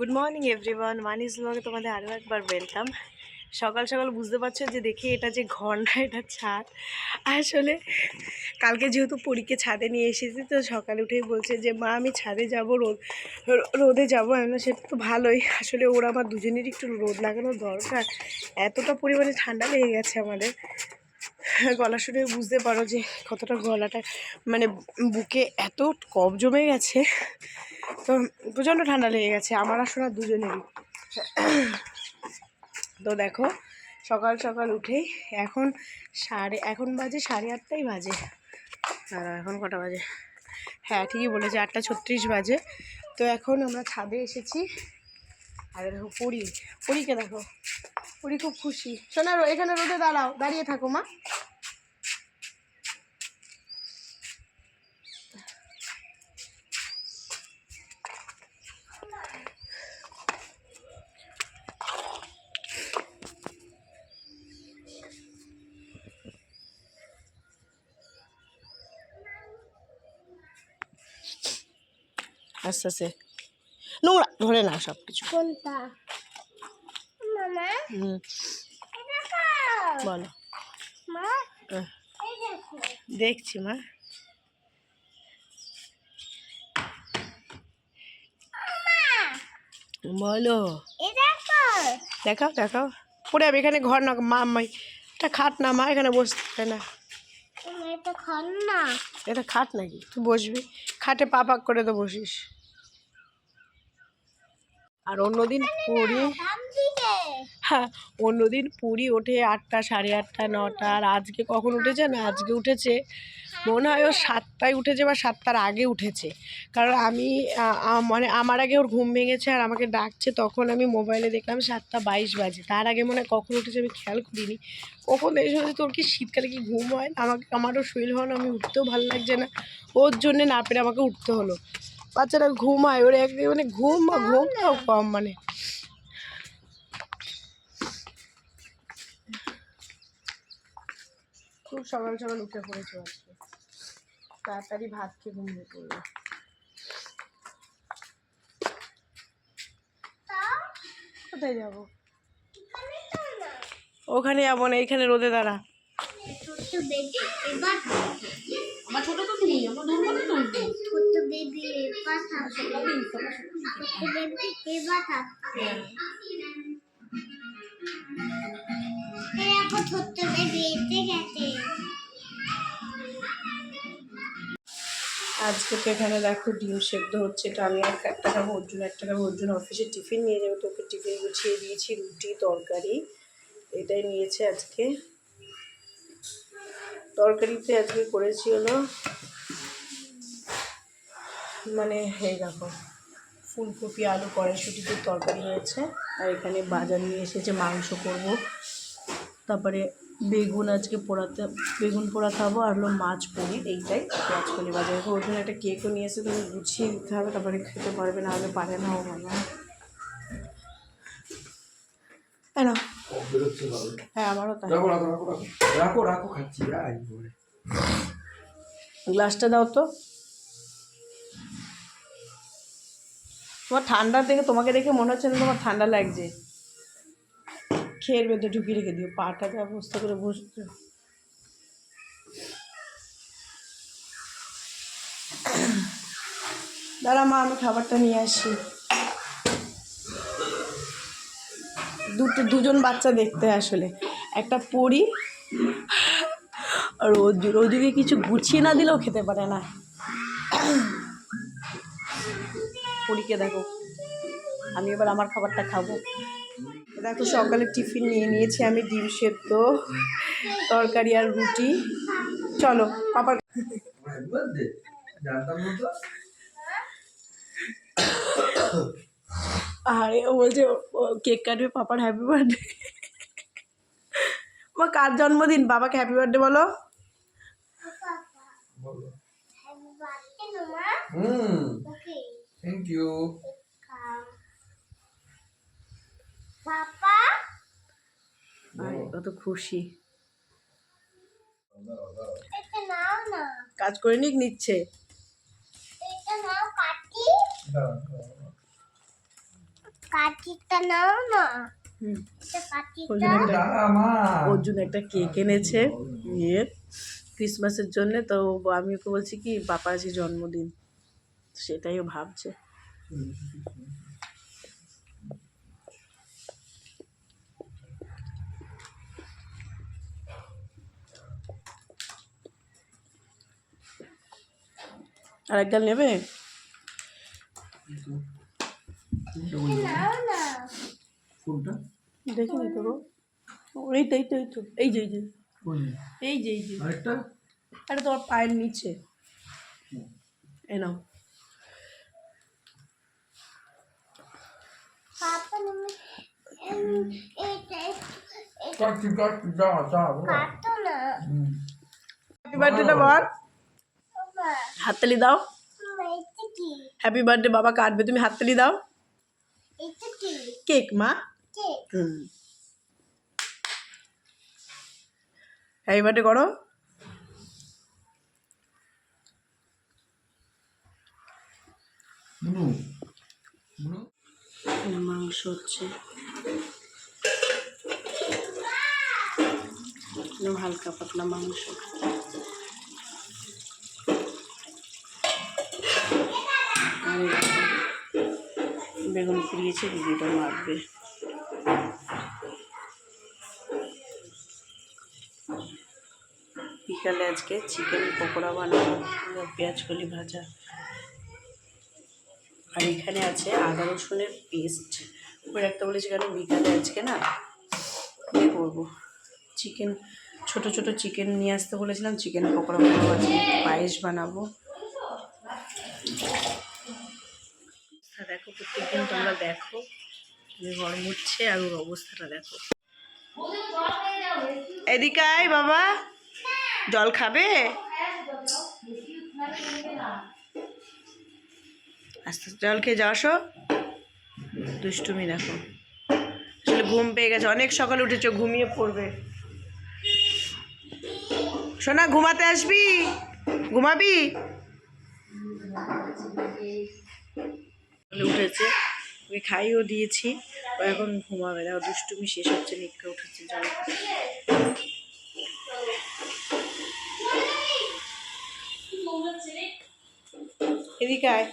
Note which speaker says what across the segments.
Speaker 1: Good morning everyone মানিস ব্লগে তোমাদের আরও একবার ওয়েলকাম সকাল সকাল বুঝতে পারছ যে দেখি এটা যে ঘর না, এটা ছাদ। আসলে কালকে যেহেতু পরীকে ছাদে নিয়ে এসেছি, তো সকালে উঠেই বলছে যে, মা, আমি ছাদে যাব, রোদ, রোদে যাব। আমি সেটা তো ভালোই। আসলে ওরা আমার দুজনেরই একটু রোদ লাগানো দরকার। এতটা পরিমাণে ঠান্ডা লেগে গেছে আমাদের। গলা শুনে বুঝতে পারো যে কতটা গলাটা মানে বুকে এত কফ জমে গেছে। তো প্রচণ্ড ঠান্ডা লেগে গেছে, আমার শোনা দুজনেরই। তো দেখো, সকাল সকাল উঠেই এখন সাড়ে, এখন বাজে সাড়ে আটটাই বাজে। আর এখন কটা বাজে? হ্যাঁ ঠিকই বলেছে, আটটা ছত্রিশ বাজে। তো এখন আমরা ছাদে এসেছি। আর দেখো পুরী, পুরীকে দেখো। পুরী খুব খুশি। শোনা রো- এখানে রোদে দাঁড়াও, দাঁড়িয়ে থাকো মা। আস্তে আস্তে। নোংরা ধরে না সব কিছু
Speaker 2: কোনটা?
Speaker 1: বলো। দেখছি মা। বলো। দেখাও দেখাও। পড়ে যাবে এখানে ঘর না মা মাই এটা খাট না মা এখানে বসতে না?
Speaker 2: এটা খান না।
Speaker 1: এটা খাট নাকি? তুই বসবি। খাটে পা পাক করে তো বসিস। আর অন্যদিন পুরী হ্যাঁ অন্যদিন পুরী ওঠে আটটা সাড়ে আটটা নটা। আর আজকে কখন উঠেছে না? আজকে উঠেছে মনে হয় ও সাতটায় উঠেছে বা সাতটার আগে উঠেছে। কারণ আমি মানে আমার আগে ওর ঘুম ভেঙেছে আর আমাকে ডাকছে তখন আমি মোবাইলে দেখলাম সাতটা বাইশ বাজে। তার আগে মনে হয় কখন উঠেছে আমি খেয়াল করিনি। কখন এই সময় তোর কি শীতকালে কি ঘুম হয় আমাকে আমারও শরীর হওয়ানো আমি উঠতেও ভালো লাগছে না। ওর জন্যে না পেরে আমাকে উঠতে হলো। বাচ্চারা ঘুমায় ওর একদিন মানে ঘুম বা ঘুমটাও কম মানে। খুব সকাল সকাল উঠে পড়েছে আজকে। তাড়াতাড়ি ভাত খেয়ে ঘুমিয়ে পড়ল। কোথায় যাব? ওখানে যাব না এখানে রোদে দাঁড়া। আমার ছোট তো নেই আমার তুলতে
Speaker 2: ছোট্ট বেবি থাকবে ছোট্ট বেবি এবার থাকবে এই এখন ছোট্ট বেবি এসে গেছে।
Speaker 1: আজকে তো এখানে দেখো ডিম সেদ্ধ হচ্ছে এটা আমি এক একটা খাব ওর জন্য একটা খাব ওর জন্য অফিসে টিফিন নিয়ে যাবে তোকে টিফিন গুছিয়ে দিয়েছি রুটি তরকারি এটাই নিয়েছে আজকে। তরকারিতে আজকে করেছি হলো মানে এই দেখো, ফুলকপি, আলু, কড়াইশুটিতে তরকারি হয়েছে। আর এখানে বাজার নিয়ে এসেছে, মাংস করব। তারপরে বেগুন আজকে পোড়াতে, বেগুন পোড়া খাব আর হলো মাছ পনির, এইটাই পেঁয়াজ কলি বাজারে। ওর জন্য একটা কেকও নিয়ে এসে তুমি গুছিয়ে দিতে হবে, তারপরে খেতে পারবে, না হলে পারে না, ও বাবা। হ্যাঁ হ্যাঁ আমারও তাই।
Speaker 3: রাখো রাখো রাখো রাখো। রাখো রাখো খাচ্ছি
Speaker 1: গ্লাসটা দাও তো। তোমার ঠান্ডা দেখে তোমাকে দেখে মনে হচ্ছে না তোমার ঠান্ডা লাগছে। খেয়ের ভেতরে ঢুকিয়ে রেখে দিও পাটা যা অবস্থা করে বসতে দাঁড়া মা আমি খাবারটা নিয়ে আসি। দুটো, দুজন বাচ্চা দেখতে আসলে। একটা পরি আর ওদিকে কিছু গুছিয়ে না দিলেও খেতে পারে না। পরীকে দেখো, আমি এবার আমার খাবারটা খাব। দেখো সকালে টিফিন নিয়ে নিয়েছি আমি ডিম সেদ্ধ, তরকারি আর রুটি। চলো, পাপার
Speaker 3: জানতাম
Speaker 1: আরে ও বলছে কেক কাটবে পাপার হ্যাপি বার্থডে মা কার জন্মদিন? বাবাকে হ্যাপি বার্থডে বলো।
Speaker 3: বলো।
Speaker 2: হ্যাপি বার্থডে নোমা
Speaker 3: হুম
Speaker 2: ওকে
Speaker 3: থ্যাংক ইউ
Speaker 1: কত খুশি।
Speaker 2: এটা নাও না।
Speaker 1: কাজ করে নিক নিচ্ছে।
Speaker 2: এটা নাও কাটি।
Speaker 3: দাঁড়াও।
Speaker 2: নাও না?
Speaker 1: জন্য একটা ওর জন্য একটা কেক এনেছে ইয়ে ক্রিসমাসের জন্য তো আমি ওকে বলছি কি বাপাজি জন্মদিন সেটাই ও ভাবছে। আর এক গাল নেবে?
Speaker 2: না
Speaker 1: এই তো এই তো এই তো এই যে এই যে। এই যে এই যে।
Speaker 3: আরেকটা?
Speaker 1: আরে তোমার পায়ের নিচে। এ নাও।
Speaker 2: এটা এটা
Speaker 1: হাততালি দাও।
Speaker 2: এটা
Speaker 1: হ্যাপি বার্থডে বাবা কাটবে। তুমি হাততালি দাও।
Speaker 2: এটা
Speaker 1: কেক মা হুম। হ্যাপি বার্থডে করো মাংস হচ্ছে। হালকা পাতলা মাংস আর এই দেখো, বেগুন পুড়িয়েছে দিদিটা মারবে। বিকালে আজকে চিকেন পকোড়া বানাবো পেঁয়াজ কলি ভাজা। আর এখানে আছে আদা রসুনের পেস্ট। করে রাখতে বলেছি কেন বিকালে আজকে না ইয়ে করব। চিকেন, ছোট ছোট চিকেন নিয়ে আসতে বলেছিলাম, চিকেন পকোড়া বানাবো, আজকে পায়েস বানাবো। অবস্থা দেখো, প্রত্যেকদিন তোমরা দেখো। তুমি গরম উঠছে আর ওর অবস্থাটা দেখো। এদিকে বাবা। জল খাবে? আস্তে আস্তে জল খেয়ে যাও, আসো। দুষ্টুমি দেখো। আসলে ঘুম পেয়ে গেছে। অনেক সকালে উঠেছো, ঘুমিয়ে পড়বে। সোনা, ঘুমাতে আসবি? ঘুমাবি? উঠেছে। ওকে খাইও দিয়েছি, ও এখন ঘুমাবে। না দুষ্টুমি শেষ হচ্ছে নিক্ষে উঠেছে জল এদিকে আয়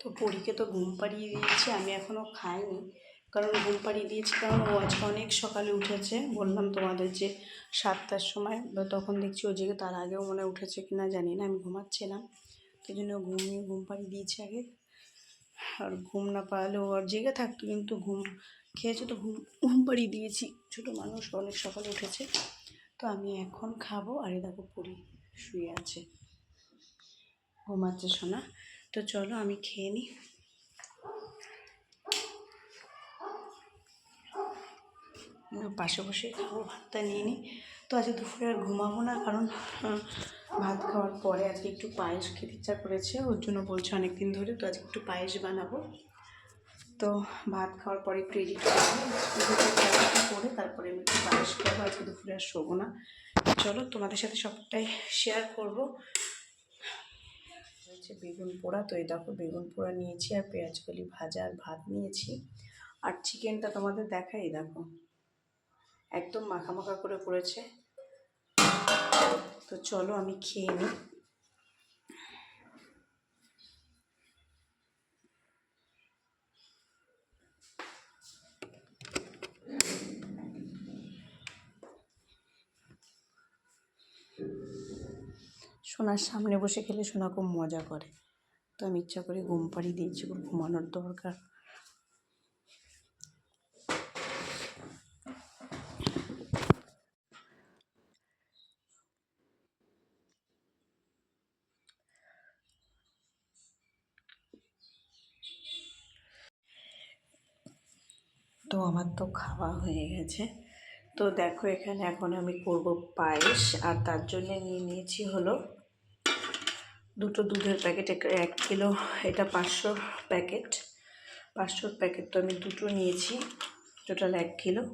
Speaker 1: তো পরীকে তো ঘুম পাড়িয়ে দিয়েছি, আমি এখনও খাইনি। কারণ ঘুম পাড়িয়ে দিয়েছি কারণ ও আজকে অনেক সকালে উঠেছে। বললাম তোমাদের যে সাতটার সময় বা তখন দেখছি ও জেগে তার আগেও মনে উঠেছে কি না জানি না, আমি ঘুমাচ্ছিলাম। সেই জন্য ঘুমিয়ে ঘুম পাড়িয়ে দিয়েছি আগে। আর ঘুম না পারলে ও আর জেগে থাকতো, কিন্তু ঘুম খেয়েছে তো ঘুম ঘুম পাড়িয়ে দিয়েছি। ছোটো মানুষ অনেক সকালে উঠেছে। তো আমি এখন খাব। আর এ দেখো পড়ি শুয়ে আছে। ঘুমাচ্ছে শোনা তো চলো আমি খেয়ে নিই। পাশে বসে খাব, ভাতটা নিয়ে নিই। তো আজকে দুপুরে আর ঘুমাবো না, কারণ ভাত খাওয়ার পরে আজকে একটু পায়েস খেতে ইচ্ছা করেছে, ওর জন্য বলছে অনেক দিন ধরে, তো আজকে একটু পায়েস বানাবো। তো ভাত খাওয়ার পরে একটু এডিট করে তারপরে আমি একটু পায়েস খাব, আজকে দুপুরে আর শোবো না। চলো তোমাদের সাথে সবটাই শেয়ার করব। হচ্ছে বেগুন পোড়া। তো এই দেখো বেগুন পোড়া নিয়েছি আর পেঁয়াজকলি ভাজা আর ভাত নিয়েছি। আর চিকেনটা তোমাদের দেখাই দেখো। একদম মাখা মাখা করে পড়েছে তো চলো আমি খেয়ে নিই। সোনার সামনে বসে খেলে সোনা খুব মজা করে। তো আমি ইচ্ছা করে ঘুম পাড়িয়ে দিয়েছি, ওর ঘুমানোর দরকার। তো আমার তো খাওয়া হয়ে গেছে। তো দেখো এখানে এখন আমি করব পায়েস, আর তার জন্য নিয়ে নিয়েছি হলো দুটো দুধের প্যাকেট, এক কিলো, এটা পাঁচশো প্যাকেট। পাঁচশোর প্যাকেট তো আমি দুটো নিয়েছি, টোটাল এক কিলো।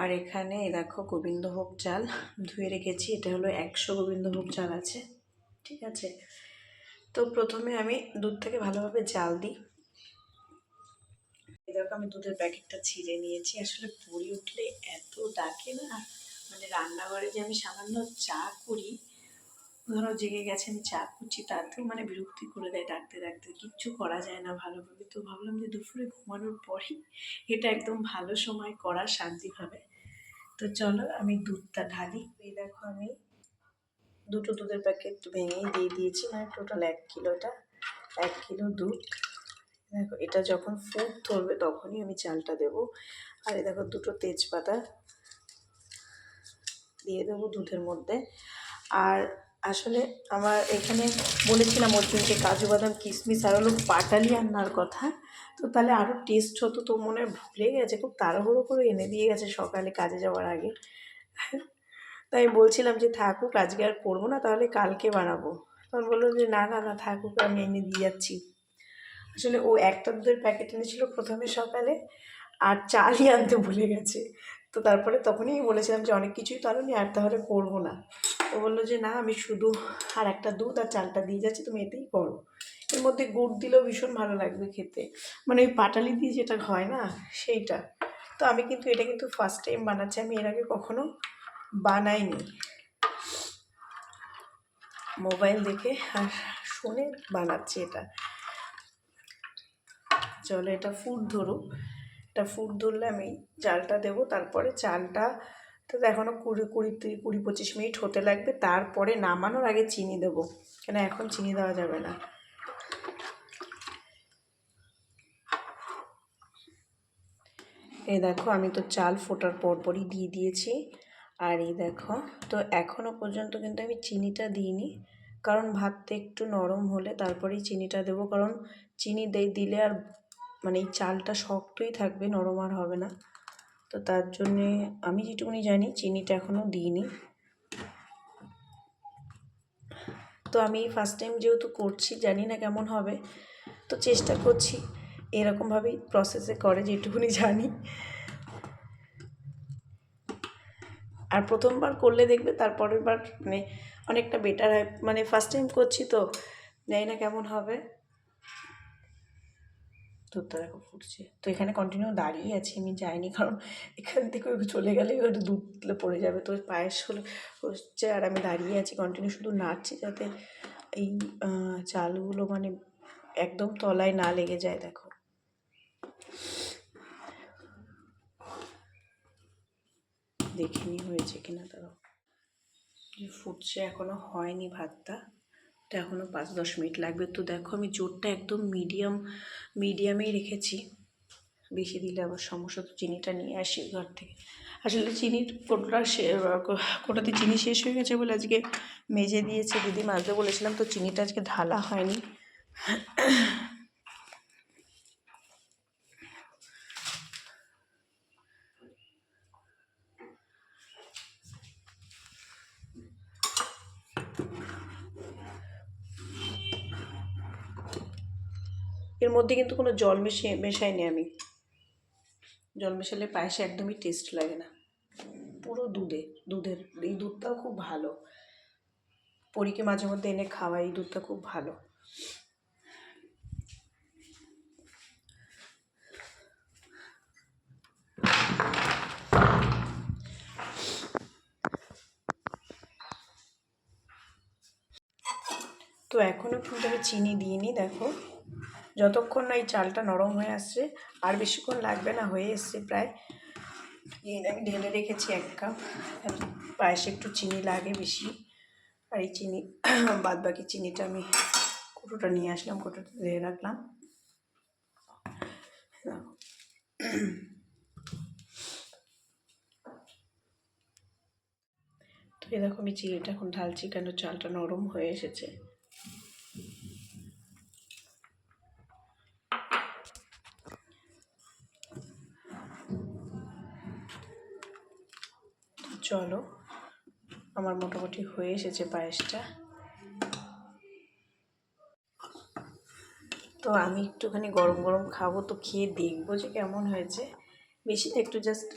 Speaker 1: আর এখানে দেখো গোবিন্দভোগ চাল, ধুয়ে রেখেছি, এটা হলো একশো গোবিন্দভোগ চাল আছে, ঠিক আছে? তো প্রথমে আমি দুধটাকে ভালোভাবে জাল দিই। দেখো আমি দুধের প্যাকেটটা ছিঁড়ে নিয়েছি, আসলে পড়ে উঠলে এত ডাকে না মানে রান্নাঘরে যে আমি সামান্য চা করি ধরো জেগে গেছে, আমি চা করছি তাতেও মানে বিরক্তি করে দেয় ডাকতে ডাকতে, কিচ্ছু করা যায় না ভালোভাবে। তো ভাবলাম যে দুপুরে ঘুমানোর পরেই এটা একদম ভালো সময় করা শান্তিভাবে। তো চলো আমি দুধটা ঢালি। এই দেখো আমি দুটো দুধের প্যাকেট ভেঙেই দিয়ে দিয়েছি মানে টোটাল এক কিলোটা, এক কিলো দুধ। দেখো, এটা যখন ফুট ধরবে তখনই আমি চালটা দেবো। আর এই দেখো দুটো তেজপাতা দিয়ে দেবো দুধের মধ্যে। আর আসলে আমার এখানে বলেছিলাম অর্জুনকে কাজু বাদাম, কিশমিশ আর হলো পাটালি আনার কথা। তো তাহলে আরও টেস্ট হতো তো মনে হয় ভুলে গেছে, খুব তাড়াহুড়ো করে এনে দিয়ে গেছে সকালে কাজে যাওয়ার আগে। তাই বলছিলাম যে থাকুক, আজকে আর করব না, তাহলে কালকে বানাবো। তখন বলল যে না না না, থাকুক, আমি এনে দিয়ে যাচ্ছি। আসলে ও একটা দুধের প্যাকেট এনেছিল প্রথমে সকালে, আর চালই আনতে ভুলে গেছে। তো তারপরে তখনই বলেছিলাম যে অনেক কিছুই তো আর তাহলে করব না। ও বলল যে, না, আমি শুধু আর একটা দুধ আর চালটা দিয়ে যাচ্ছি, তুমি এতেই করো। এর মধ্যে গুড় দিলেও ভীষণ ভালো লাগবে খেতে। মানে ওই পাটালি দিয়ে যেটা হয় না, সেইটা। তো আমি কিন্তু, এটা কিন্তু ফার্স্ট টাইম বানাচ্ছি। আমি এর আগে কখনো বানাইনি। মোবাইল দেখে আর শুনে বানাচ্ছি এটা। চলো, এটা ফুট ধরুক। এটা ফুট ধরলে আমি চালটা দেবো, তারপরে চালটা তো এখনও কুড়ি কুড়ি থেকে কুড়ি, পঁচিশ মিনিট হতে লাগবে। তারপরে নামানোর আগে চিনি দেবো, কেন এখন চিনি দেওয়া যাবে না। এই দেখো, আমি তো চাল ফোটার পরপরই দিয়ে দিয়েছি। আর এই দেখো, তো এখনও পর্যন্ত কিন্তু আমি চিনিটা দিইনি, কারণ ভাতটা একটু নরম হলে তারপরেই চিনিটা দেবো। কারণ চিনি দিলে আর মানে এই চালটা শক্তই থাকবে, নরম আর হবে না। তো তার জন্যে আমি যেটুকুনি জানি, চিনিটা এখনও দিইনি। তো আমি ফার্স্ট টাইম যেহেতু করছি, জানি না কেমন হবে, তো চেষ্টা করছি এরকমভাবেই প্রসেসে করে যেটুকুনি জানি। আর প্রথমবার করলে দেখবে তারপরের বার মানে অনেকটা বেটার হয়। মানে ফার্স্ট টাইম করছি তো, জানি না কেমন হবে। দুধটা দেখো ফুটছে। তো এখানে কন্টিনিউ দাঁড়িয়ে আছি, আমি যাইনি, কারণ এখান থেকে ওই চলে গেলে ওটা দুধ পড়ে যাবে। তো পায়েস হলে হচ্ছে, আর আমি দাঁড়িয়ে আছি কন্টিনিউ শুধু নাড়ছি যাতে এই চালগুলো মানে একদম তলায় না লেগে যায়, দেখো। দেখিনি হয়েছে কিনা যে ফুটছে, এখনও হয়নি ভাতটা। এটা এখনও পাঁচ দশ মিনিট লাগবে। তো দেখো আমি জোরটা একদম মিডিয়াম মিডিয়ামেই রেখেছি। বেশি দিলে আবার সমস্যা তো চিনিটা নিয়ে আসি ঘর থেকে। আসলে চিনির কোনোটা কোটাতে চিনি শেষ হয়ে গেছে বলে আজকে মেজে দিয়েছে দিদি মাজতে বলেছিলাম তো চিনিটা আজকে ঢালা হয়নি। এর মধ্যে কিন্তু কোনো জল মিশিয়ে, মেশাইনি আমি। জল মেশালে পায়েসে একদমই টেস্ট লাগে না। পুরো দুধে, দুধের, এই দুধটাও খুব ভালো। পরীকে মাঝে মধ্যে এনে খাওয়াই, এই দুধটা খুব ভালো। তো এখনও কিন্তু আমি চিনি দিইনি, দেখো। যতক্ষণ না এই চালটা নরম হয়ে আসছে, আর বেশিক্ষণ লাগবে না, হয়ে এসছে প্রায়। আমি ঢেলে রেখেছি এক কাপ। পায়েসে একটু চিনি লাগে বেশি। আর এই চিনি বাদ বাকি চিনিটা আমি কোটোটা নিয়ে আসলাম, কোটোটা ধুয়ে রাখলাম। তো আমি চিনিটা এখন ঢালছি, কেন চালটা নরম হয়ে এসেছে। চলো, আমার মোটামুটি হয়ে এসেছে পায়েসটা। তো আমি একটুখানি গরম গরম খাব, তো খেয়ে দেখব যে কেমন হয়েছে। বেশি একটু জাস্ট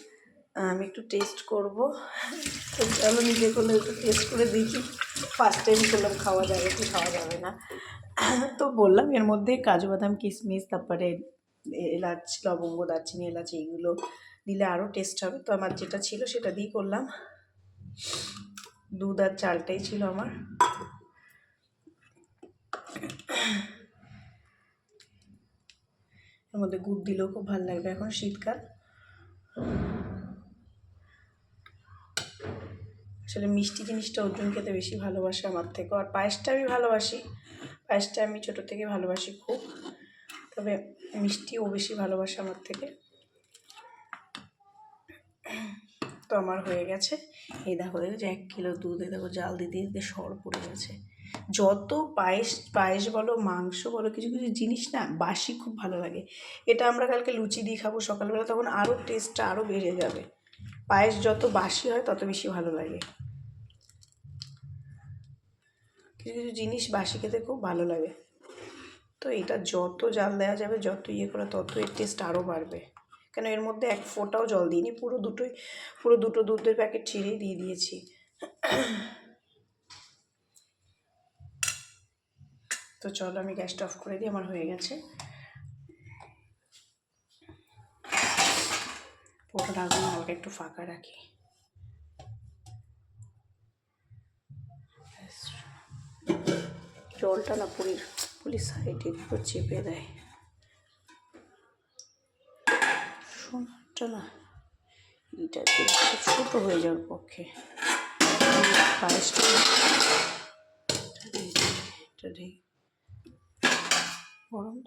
Speaker 1: আমি একটু টেস্ট করব। চলো নিজে করলে একটু টেস্ট করে দেখি। ফার্স্ট টাইম করলাম, খাওয়া যাবে কি খাওয়া যাবে না। তো বললাম, এর মধ্যে কাজু বাদাম কিশমিশ তারপরে এলাচ, লবঙ্গ, দারচিনি, এলাচ, এইগুলো দিলে আরও টেস্ট হবে। তো আমার যেটা ছিল সেটা দিয়েই করলাম। দুধ আর চালটাই ছিল আমার। এর মধ্যে গুড় দিলেও খুব ভালো লাগবে এখন শীতকাল। আসলে মিষ্টি জিনিসটা অর্জুন খেতে বেশি ভালোবাসে আমার থেকেও। আর পায়েসটা আমি ভালোবাসি। পায়েসটা আমি ছোটো থেকে ভালোবাসি খুব। তবে মিষ্টি ও বেশি ভালোবাসে আমার থেকে। তো আমার হয়ে গেছে। এই দেখো যে এক কিলো দুধে দেখো, জাল দিতে দিতে সর পড়ে গেছে। যত পায়েস পায়েস বলো, মাংস বলো, কিছু কিছু জিনিস না বাসি খুব ভালো লাগে। এটা আমরা কালকে লুচি দিয়ে খাব সকালবেলা, তখন আরও টেস্টটা আরও বেড়ে যাবে। পায়েস যত বাসি হয়, তত বেশি ভালো লাগে। কিছু কিছু জিনিস বাসি খেতে খুব ভালো লাগে। তো এটা যত জাল দেওয়া যাবে, যত ইয়ে করা, তত এর টেস্ট আরও বাড়বে। কেন এর মধ্যে এক ফোঁটাও জল দিইনি, পুরো দুটোই, পুরো দুটো দুধের প্যাকেট ছিঁড়েই দিয়ে দিয়েছি। তো চলো আমি গ্যাসটা অফ করে দিই, আমার হয়ে গেছে। পুরোটা আগুন হালকা একটু ফাঁকা রাখি। জলটা না পুরীর পুলিশ সাইডে চেপে দেয়। না এটা ছোটো হয়ে যাওয়ার পক্ষে। পায়েসটা এটা দিয়ে গরম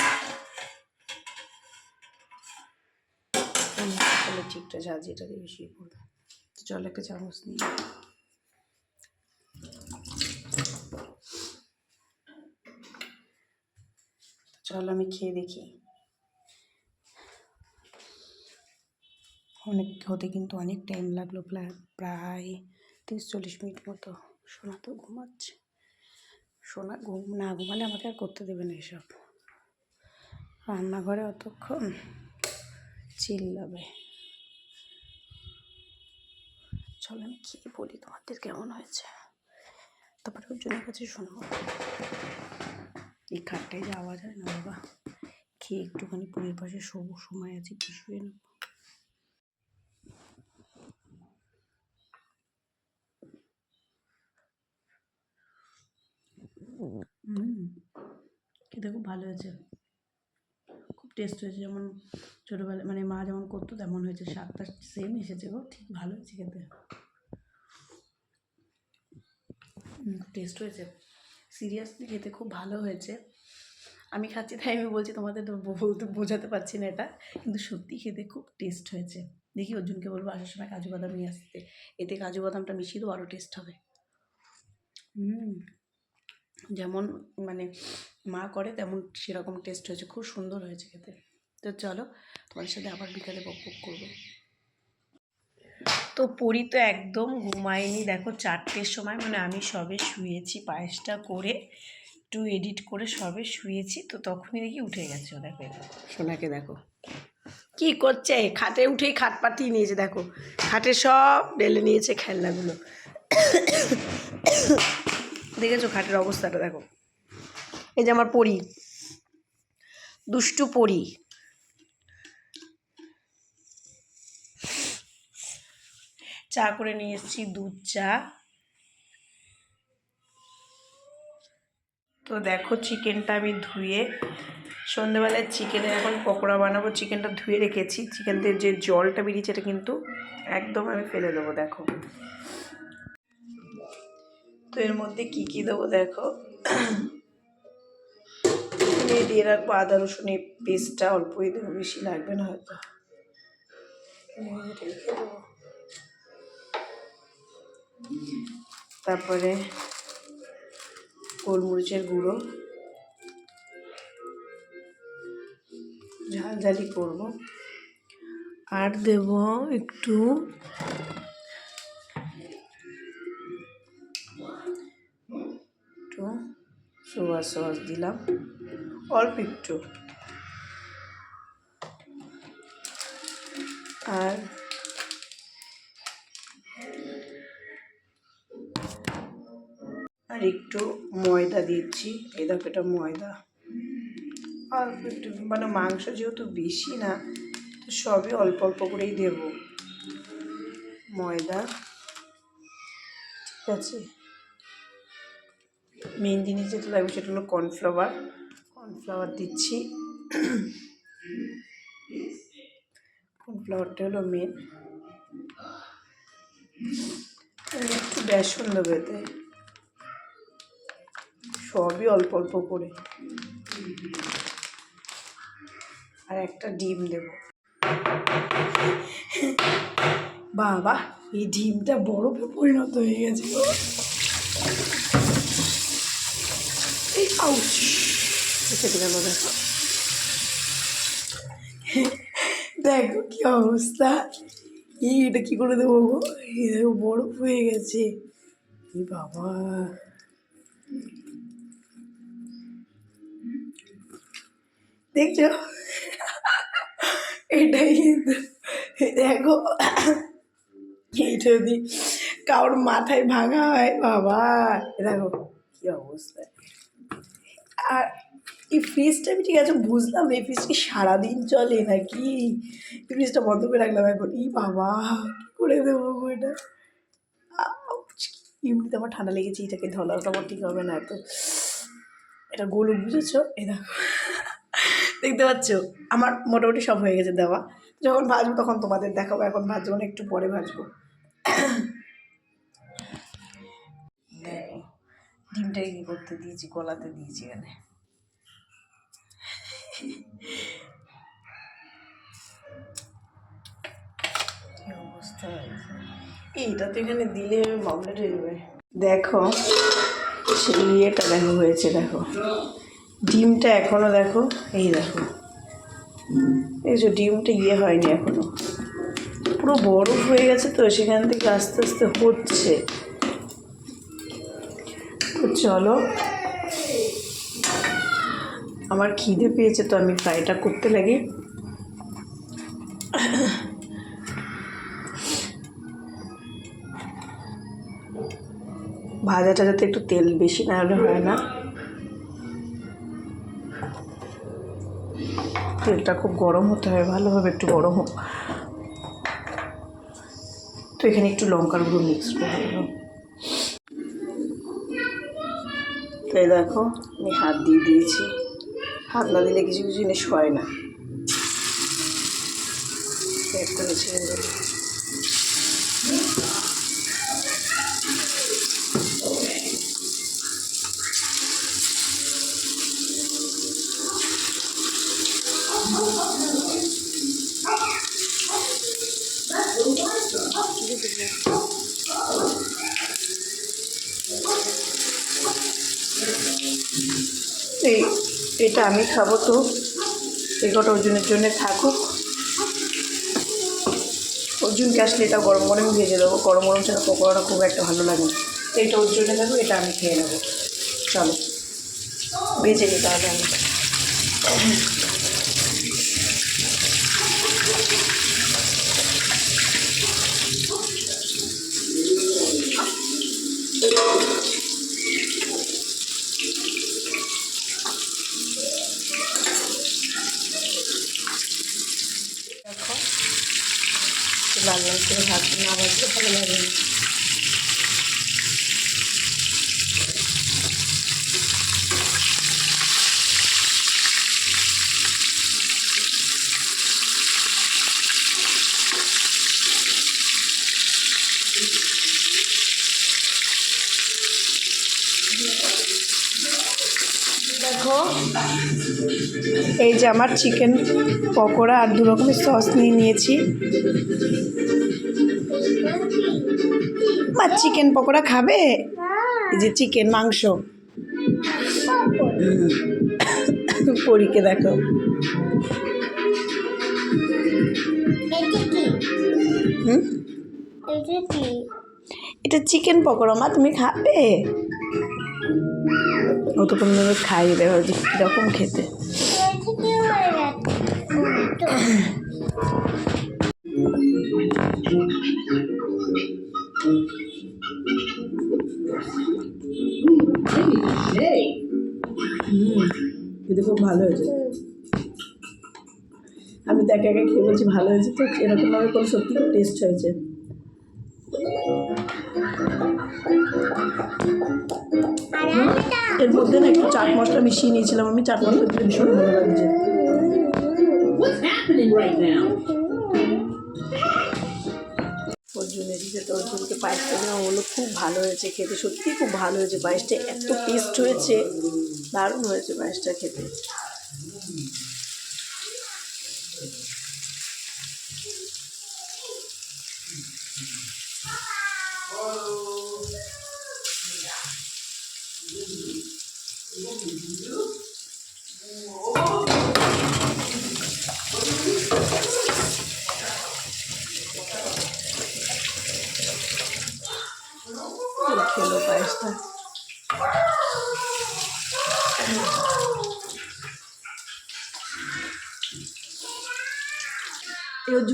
Speaker 1: তাহলে ঠিকটা যেটা দিয়ে বেশি করবে। তো জল একটা চামচ নিয়ে চল আমি খেয়ে দেখি। অনেক হতে কিন্তু অনেক টাইম লাগল, প্রায় তিরিশ চল্লিশ মিনিট মতো। সোনা তো ঘুমাচ্ছে। সোনা ঘুম, না ঘুমালে আমাকে আর করতে দেবে না এসব। রান্নাঘরে অতক্ষণ চিল্লাবে। চলো, আমি খেয়ে বলি? তোমাদের কেমন হয়েছে? তারপরে ওর জন্য কাছে শোনাবো। এই খাটটায় যে আওয়াজ হয় না বাবা। খেয়ে একটুখানি পুরীর পাশে শোবো, সময় আছে, একটু শুয়ে নেব হুম খেতে খুব ভালো হয়েছে। খুব টেস্ট হয়েছে। যেমন ছোটোবেলায় মানে মা যেমন করতো, তেমন হয়েছে। স্বাদটা সেম এসেছে গো। ঠিক ভালো হয়েছে খেতে। টেস্ট হয়েছে। সিরিয়াসলি খেতে খুব ভালো হয়েছে। আমি খাচ্ছি, তাই আমি বলছি তোমাদের বলতে বোঝাতে পারছি না এটা। কিন্তু সত্যি খেতে খুব টেস্ট হয়েছে। দেখি অর্জুনকে বলব, আসার সময় কাজু বাদাম নিয়ে আসতে। এতে কাজু বাদামটা মিশিয়ে দেবো আরও টেস্ট হবে। হুম যেমন মানে মা করে তেমন সেরকম টেস্ট হয়েছে। খুব সুন্দর হয়েছে খেতে। তো চলো তোমাদের সাথে আবার বিকালে বক বক করব। তো পরি তো একদম ঘুমায়নি। দেখো চারটের সময় মানে আমি সবে শুয়েছি পায়েসটা করে একটু এডিট করে সবে শুয়েছি। তো তখনই দেখি উঠে গেছে দেখো। সোনাকে দেখো। কি করছে? খাটে উঠেই খাট পাতিয়ে নিয়েছে দেখো। খাটে সব ঢেলে নিয়েছে খেলনাগুলো। দেখেছ খাটের অবস্থাটা, দেখো। এই যে আমার পরি। দুষ্টু পরি। চা করে নিয়ে এসেছি, দুধ, চা। তো দেখো চিকেনটা আমি ধুয়ে সন্ধ্যেবেলায় চিকেনে এখন পকোড়া বানাবো। চিকেনটা ধুয়ে রেখেছি। চিকেনদের যে জলটা বেরিয়েছে, এটা কিন্তু একদম আমি ফেলে দেবো, দেখো। তো এর মধ্যে কি কি দেবো দেখো? দিয়ে রাখব আদা, রসুন, এই পেস্টটা অল্পই দেবো, বেশি লাগবে না হয়তো। তারপরে গোলমরিচের গুঁড়ো। ঝালঝালি করব। আর দেব একটু একটু সোয়া সস দিলাম। অল্প একটু। আর আর একটু ময়দা দিচ্ছি। এই দেখো এটা ময়দা। অল্প একটু মানে মাংস যেহেতু বেশি না, তো সবই অল্প অল্প করেই দেব। ময়দা। ঠিক আছে? মেন জিনিস যেটা লাগবে সেটা হলো কর্নফ্লাওয়ার। কর্নফ্লাওয়ার দিচ্ছি। কর্নফ্লাওয়ারটা হলো মেন একটু বেসন দেবে এতে। সবই অল্প অল্প করে। আর একটা ডিম দেব। বাবা, এই ডিমটা বরফে পরিণত হয়ে গেছে আউচ। কেটে গেল দেখো দেখো কি অবস্থা। এটা কি করে দেবো গো? বরফ হয়ে গেছে। এ বাবা। দেখছ? এটাই কিন্তু। দেখো। এইটা যদি কারোর মাথায় ভাঙা হয়, বাবা। দেখো, কি অবস্থা। আর এই ফ্রিজটা আমি ঠিক আছে বুঝলাম এই ফ্রিজ কি সারাদিন চলে নাকি? এই ফ্রিজটা বন্ধ করে রাখলাম এখন ই বাবা, কি করে দেবো এটা? এমনিতে আমার ঠান্ডা লেগেছে, এটাকে ধলাটা আমার ঠিক হবে না এত। এটা গোলু, বুঝেছ? দেখো, দেখতে পাচ্ছ? আমার মোটামুটি সব হয়ে গেছে দেওয়া। যখন ভাজবো তখন তোমাদের দেখাবো, এখন ভাজবো না, একটু পরে ভাজবো। ডিমটাকে কী করতে দিয়েছি? গলাতে দিয়েছি এখানে। অবস্থা হয়েছে? এইটা তো এখানে দিলে মামলেট হয়ে যাবে। দেখো, সেই ইয়েটা দেখো, হয়েছে দেখো। ডিমটা এখনও দেখো, এই দেখো। এই যে ডিমটা ইয়ে হয়নি এখনও। পুরো বরফ হয়ে গেছে তো, সেখান থেকে আস্তে আস্তে হচ্ছে। চলো। আমার খিদে পেয়েছে তো আমি ফ্রাইটা করতে লাগি। ভাজাটা যাতে একটু তেল বেশি না হলে হয় না। তেলটা খুব গরম হতে হয়, ভালোভাবে একটু গরম হোক। তো এখানে একটু লঙ্কার গুঁড়ো মিক্স করে দিলাম এই দেখো, আমি হাত দিয়ে দিয়েছি। হাত না দিলে কিছু কিছু জিনিস হয় না। একটু করে ছেড়ে দেবো এই এটা আমি খাব তো। এগুলো ওজনের জন্য থাকুক। অর্জুনকে আসলে এটা গরম গরম ভেজে দেবো? গরম গরম ছাড়া পকোড়াটা খুব একটা ভালো লাগে এটা ওর জন্য দেবো এটা আমি খেয়ে নেব। চলো, ভেজে নিতে হবে আমি। এই যে আমার চিকেন পকোড়া আর দু রকমের সস নিয়ে নিয়েছি। মা, চিকেন পকোড়া খাবে? এই যে চিকেন মাংস। পরীকে দেখো।
Speaker 2: এটা
Speaker 1: চিকেন পকোড়া, মা, তুমি খাবে? ও তো কোনো খাইয়ে যে কীরকম খেতে। কিন্তু খুব ভালো হয়েছে। আমি তো একা একা খেয়ে বলছি ভালো হয়েছে তো এরকমভাবে করে সত্যি খুব টেস্ট হয়েছে। এর মধ্যে না একটু চাট মশলা মিশিয়ে নিয়েছিলাম আমি চাট মশলা ভীষণ ভালো লাগছে।
Speaker 4: Happening right now?
Speaker 1: অর্জুন এদিকে তো অর্জুনকে পায়েসটা দেওয়া হলো খুব ভালো হয়েছে খেতে সত্যি খুব ভালো হয়েছে পায়েসটা, এত টেস্ট হয়েছে, দারুণ হয়েছে পায়েসটা খেতে এই খেলো পায়েসটা এই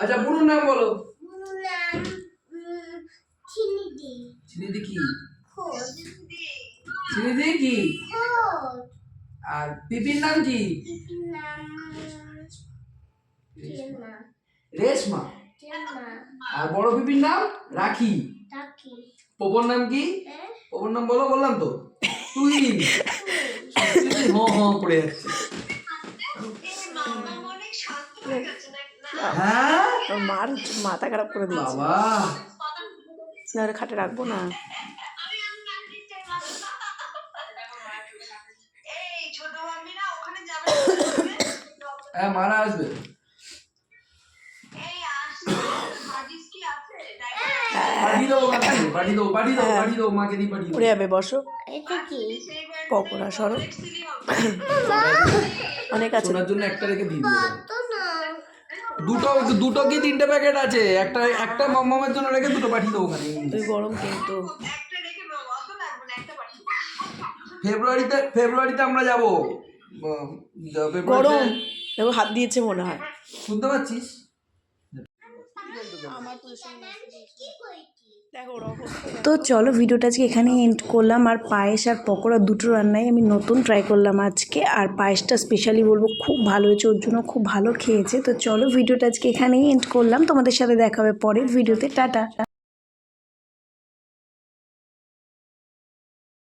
Speaker 3: আচ্ছা বুনুর নাম বলো।
Speaker 2: নাম চিনি দি
Speaker 3: চিনিদি কি চিনিদি কি? আর পিপির নাম কি? রেশমা। আর বড় পিপির নাম? রাখি। পপর নাম কি?
Speaker 2: হ্যাঁ।
Speaker 3: পপর নাম বলো বললাম তো। তুই। হ হ করে যাচ্ছে। হ্যাঁ?
Speaker 1: মার মাথা খারাপ করে দিয়েছে। না খাটে রাখব না।
Speaker 3: হ্যাঁ মারা আসবে।
Speaker 1: উড়ে যাবে বসো। পকোড়া সরো। অনেক আছে।
Speaker 3: জন্য একটা রেখে
Speaker 2: না
Speaker 3: দুটো দুটো কি তিনটে প্যাকেট আছে? একটা একটা মমমের জন্য রেখে দুটো পাঠিয়ে দেবো ওখানে।
Speaker 1: তুই গরম কিন্তু।
Speaker 3: ফেব্রুয়ারিতে ফেব্রুয়ারিতে আমরা যাব। ফেব্রুয়ারিতে-
Speaker 1: গরম। দেখো হাত দিয়েছে মনে হয়।
Speaker 3: শুনতে পাচ্ছিস?
Speaker 1: আমার অবস্থা
Speaker 5: তো চলো ভিডিওটা আজকে এখানে এন্ড করলাম। আর পায়েস আর পকোড়া দুটো রান্নাই আমি নতুন ট্রাই করলাম আজকে। আর পায়েসটা স্পেশালি বলব, খুব ভালো হয়েছে, ওর জন্য খুব ভালো খেয়েছে। তো চলো ভিডিওটা আজকে এখানেই এন্ড করলাম। তোমাদের সাথে দেখা হবে পরের ভিডিওতে। টাটা।